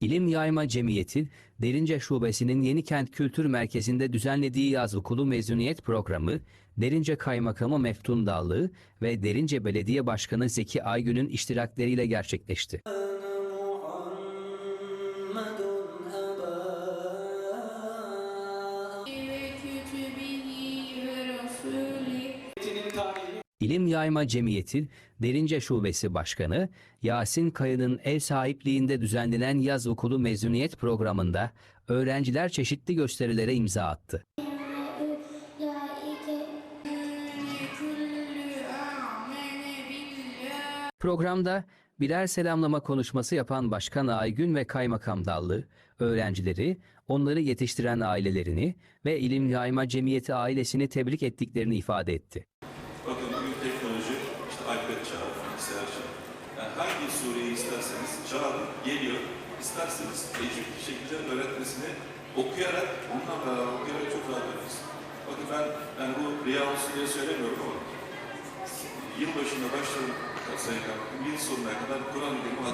İlim Yayma Cemiyeti, Derince Şubesi'nin Yenikent Kültür Merkezi'nde düzenlediği yaz okulu mezuniyet programı, Derince Kaymakamı Meftun Dallı ve Derince Belediye Başkanı Zeki Aygün'ün iştirakleriyle gerçekleşti. İlim Yayma Cemiyeti Derince Şubesi Başkanı Yasin Kaya'nın ev sahipliğinde düzenlenen yaz okulu mezuniyet programında öğrenciler çeşitli gösterilere imza attı. Programda birer selamlama konuşması yapan Başkan Aygün ve Kaymakam Dallı, öğrencileri, onları yetiştiren ailelerini ve İlim Yayma Cemiyeti ailesini tebrik ettiklerini ifade etti. Bakın bugün teknoloji, işte iPad çağı, bilgisayar çağı. Yani hangi sureyi isterseniz çağırın, geliyor. İsterseniz tecrübe bir şekilde öğretmesini okuyarak, onunla beraber okuyarak çok rahat öğrenirsin. Bakın ben, yani bu riya olsun diye söylemiyorum ama yılbaşında başladım Sayın Kaymakam, yıl sonuna kadar Kur'an-ı Kerim'i.